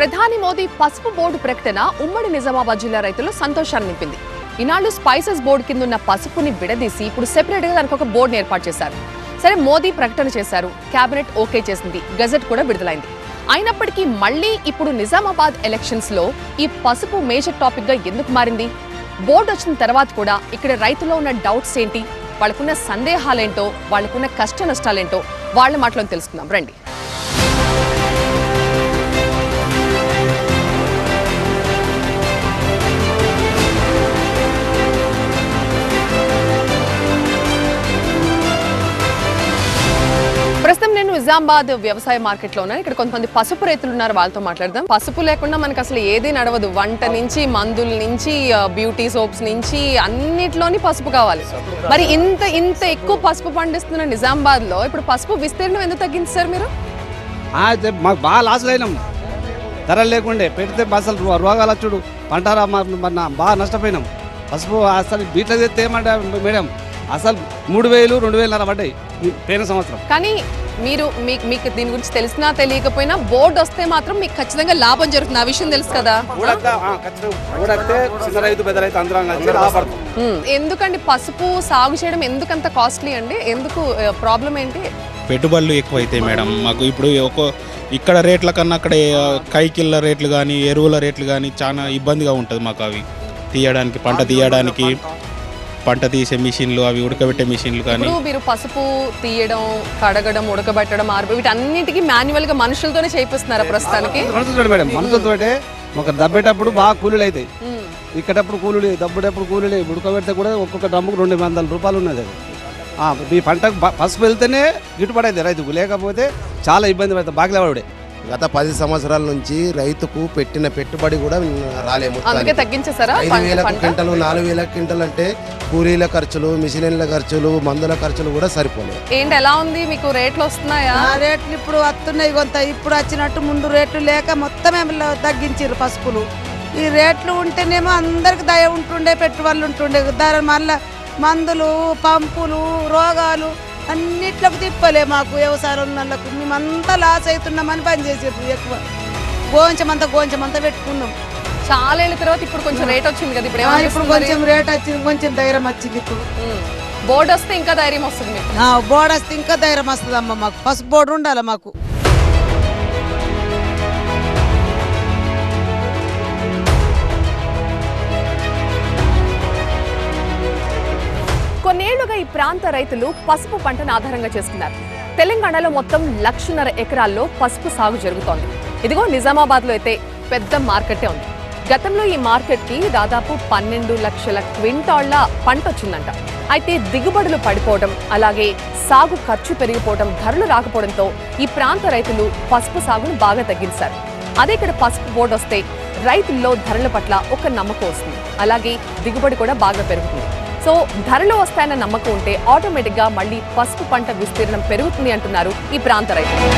ప్రధాని మోదీ పసుపు బోర్డు ప్రకటన ఉమ్మడి నిజామాబాద్ జిల్లా రైతులు సంతోషాన్ని నింపింది. ఈనాడు స్పైసెస్ బోర్డు కింద ఉన్న పసుపుని విడదీసి ఇప్పుడు సెపరేట్గా దానికి ఒక బోర్డుని ఏర్పాటు చేశారు. సరే మోదీ ప్రకటన చేశారు. కేబినెట్ ఓకే చేసింది. గజెట్ కూడా విడుదలైంది. అయినప్పటికీ మళ్ళీ ఇప్పుడు నిజామాబాద్ ఎలక్షన్స్లో ఈ పసుపు మేజర్ టాపిక్గా ఎందుకు మారింది? బోర్డు వచ్చిన తర్వాత కూడా ఇక్కడ రైతులో ఉన్న డౌట్స్ ఏంటి? వాళ్ళకున్న సందేహాలేంటో వాళ్ళకున్న కష్ట నష్టాలేంటో వాళ్ళ మాటలో తెలుసుకుందాం. రండి. నిజామాబాద్ వ్యవసాయ మార్కెట్లో ఉన్నాను ఇక్కడ కొంతమంది పసుపు రైతులు ఉన్నారు వాళ్ళతో మాట్లాడదాం. పసుపు లేకుండా మనకు అసలు ఏది నడవదు. వంట నుంచి మందుల నుంచి బ్యూటీ సోప్స్ నుంచి అన్నిట్లోని పసుపు కావాలి. మరి ఇంత ఇంత ఎక్కువ పసుపు పండిస్తున్న నిజామాబాద్లో ఇప్పుడు పసుపు విస్తీర్ణం ఎందుకు తగ్గించారు మీరు? మాకు బాగా లాసులు అయినాం. ధరలు లేకుండే పెడితే అసలు రోగాలు వచ్చుడు. మన బాగా నష్టపోయినాం. పసుపు అసలు బీట్లో తెస్తే ఏమంటే మేడం అసలు మూడు వేలు రెండు వేలున్నర పడ్డాయి. పోయిన సంవత్సరం. కానీ మీరు మీకు మీకు దీని గురించి తెలిసినా తెలియకపోయినా బోర్డు వస్తే మాత్రం మీకు ఖచ్చితంగా లాభం జరుగుతుంది. ఆ విషయం తెలుసు కదా. ఎందుకండి పసుపు సాగు చేయడం ఎందుకంత కాస్ట్లీ అండి? ఎందుకు ప్రాబ్లం ఏంటి? పెట్టుబడులు ఎక్కువైతాయి మేడం మాకు ఇప్పుడు ఒక ఇక్కడ రేట్ల కన్నా అక్కడ కైకిళ్ళ రేట్లు కానీ ఎరువుల రేట్లు కానీ చాలా ఇబ్బందిగా ఉంటుంది మాకు అవి. తీయడానికి పంట తీయడానికి. పంట తీసే మిషన్లు అవి ఉడకబెట్టే మిషన్లు కానీ ఇప్పుడు మీరు పసుపు తీయడం కడగడం ఉడకబెట్టడం ఆర్పు వీటన్నిటికీ మాన్యువల్గా మనుషులతోనే చేపిస్తున్నారా ప్రస్తుతానికి. మనుషులతో మేడం. మనుషులతో ఒక దబ్బేటప్పుడు బాగా కూలీలు అవుతాయి. ఇక్కడప్పుడు కూలీలు దబ్బేటప్పుడు కూలీలు ఉడకబెడితే కూడా ఒక్కొక్క డ్రమ్ముకు రెండు వందల రూపాయలు ఉన్నది అది. ఆ, ఈ పంటకు పసుపు వెళ్తేనే గిట్టుబడి అవుతుంది రైతుకు. లేకపోతే చాలా ఇబ్బంది పడుతుంది బాగిలేవాడే గత పది సంవత్సరాల నుంచి రైతుకు పెట్టిన పెట్టుబడి కూడా రాలేము ఐదు వేల క్వింటలు నాలుగు వేల క్వింటలు అంటే కూలీల ఖర్చులు మిషనరీల ఖర్చులు మందుల ఖర్చులు కూడా సరిపోలేదు ఏంటి ఎలా ఉంది? మీకు రేట్లు వస్తున్నాయా? ఆ రేట్లు ఇప్పుడు వస్తున్నాయి కొంత. ఇప్పుడు వచ్చినట్టు ముందు రేట్లు లేక మొత్తం తగ్గించారు పసుపులు. ఈ రేట్లు ఉంటేనేమో అందరికి దయ ఉంటుండే పెట్టుబడులు ఉంటుండే. ధర మళ్ళా మందులు పంపులు రోగాలు అన్నిట్లకు తిప్పలే మాకు వ్యవసాయం వాళ్ళకు మేమంతా లాస్ అవుతున్నామని పని చేసేది ఎక్కువ. గోంచమంతా గోంచమంతా పెట్టుకున్నాం. చాలా ఏళ్ళ తర్వాత ఇప్పుడు కొంచెం రేట్ వచ్చింది కదా ఇప్పుడు ఆ, ఇప్పుడు కొంచెం రేట్? వచ్చింది కొంచెం ధైర్యం వచ్చింది ఇప్పుడు. బోర్డు వస్తే ఇంకా ధైర్యం వస్తుంది బోర్డు వస్తే ఇంకా ధైర్యం వస్తుంది అమ్మ మాకు. పసుపు బోర్డు ఉండాలి మాకు. ఈ ప్రాంత రైతులు పసుపు పంటను ఆధారంగా చేసుకున్నారు. తెలంగాణలో మొత్తం లక్షన్నర ఎకరాల్లో పసుపు సాగు జరుగుతోంది. ఇదిగో నిజామాబాద్లో అయితే పెద్ద మార్కెటే ఉంది. గతంలో ఈ మార్కెట్కి దాదాపు పన్నెండు లక్షల క్వింటాళ్ళ పంట వచ్చిందంట. అయితే దిగుబడులు పడిపోవడం అలాగే సాగు ఖర్చు పెరిగిపోవడం ధరలు రాకపోవడంతో ఈ ప్రాంత రైతులు పసుపు సాగును బాగా తగ్గించారు. అదే ఇక్కడ పసుపు బోర్డు వస్తే రైతుల్లో ధరల పట్ల ఒక నమ్మకం వస్తుంది. అలాగే దిగుబడి కూడా బాగా పెరుగుతుంది. సో ధరలు వస్తాయన్న నమ్మకం ఉంటే ఆటోమేటిక్గా మళ్ళీ పసుపు పంట విస్తీర్ణం పెరుగుతుంది అంటున్నారు ఈ ప్రాంత రైతులు.